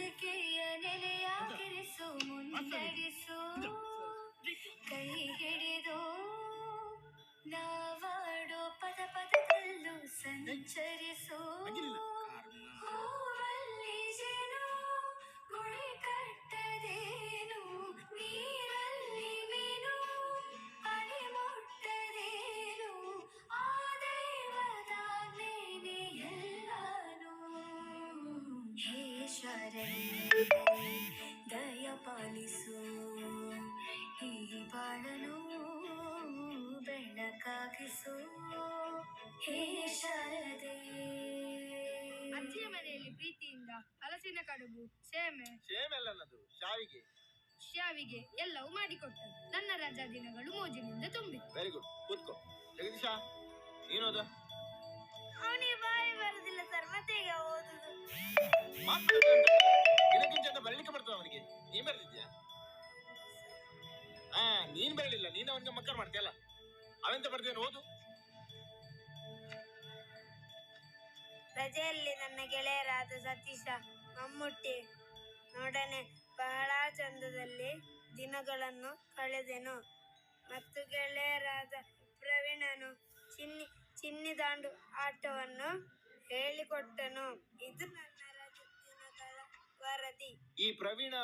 ನಂಬಿಕೆಯ ನೆಲೆಯಾಗಿರಿಸು ಮುನ್ನಡೆಸು. ಕೈ ಹಿಡಿದು ನಾವಾಡೋ ಪದ ಪದದಲ್ಲೂ ಸಂಚರಿಸು. ಶರಣೆ ದಯ ಪಾಲಿಸು ಈ ಬಾಳನು ಬೆಳಕಾಗಿಸು. ಹೇ ಶಾರದೆ. ಅಜ್ಜಿಯ ಮನೆಯಲ್ಲಿ ಪ್ರೀತಿಯಿಂದ ಹಲಸಿನ ಕಡುಬು ಸೇಮೆ ಸೇಮೆಲ್ಲನದು ಶಾವಿಗೆ. ಶಾವಿಗೆ ಎಲ್ಲವೂ ಮಾಡಿಕೊಟ್ಟರು. ನನ್ನ ರಜಾ ದಿನಗಳು ಮೋಜಿನಿಂದ ತುಂಬಿತ್ತು ವೆರಿ ಗುಡ್ ಕೂತ್ಕೋ. ಜಗದೀಶ ನೀನೋದ ಅವನಿಗೆ ಬಾಯಿ ಬರುದಿಲ್ಲ ಸರ್ ಮತ್ತೆ ಬರ್ತದ ಅವನಿಗೆ. ನೀನ್ ಬರಲಿಲ್ಲ ನೀನ್ ಅವನಿಗೆ ಮಕ್ಕಳು ಮಾಡ್ತೀಯಲ್ಲ. ಅವೆಂತ ಬರ್ದೇನು ಓದು. ರಜೆಯಲ್ಲಿ ನನ್ನ ಗೆಳೆಯರಾದ ಸತೀಶ ಮಮ್ಮುಟ್ಟಿ ನೋಡನೆ ಬಹಳ ಚಂದದಲ್ಲಿ ದಿನಗಳನ್ನು ಕಳೆದೆನು. ಮತ್ತು ಗೆಳೆಯರಾದ ಪ್ರವೀಣನು ಚಿನ್ನಿ ಚಿನ್ನಿ ದಾಂಡು ಆಟವನ್ನು ಹೇಳಿಕೊಟ್ಟನು. ಇದು ವರದಿ ಈ ಪ್ರವೀಣ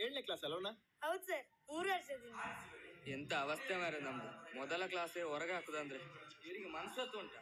ಏಳನೇ ಕ್ಲಾಸ್ ಅಲ್ಲವನ ಹೌದು ಸರ್ ಮೂರು ವರ್ಷದಿಂದ. ಎಂತ ಅವಸ್ಥೆ ಮಾರೆ ನಮ್ದು. ಮೊದಲ ಕ್ಲಾಸೇ ಹೊರಗೆ ಹಾಕುದಂದ್ರೆ. ಇವರಿಗೆ ಮನಸ್ಸತ್ತು ಉಂಟ?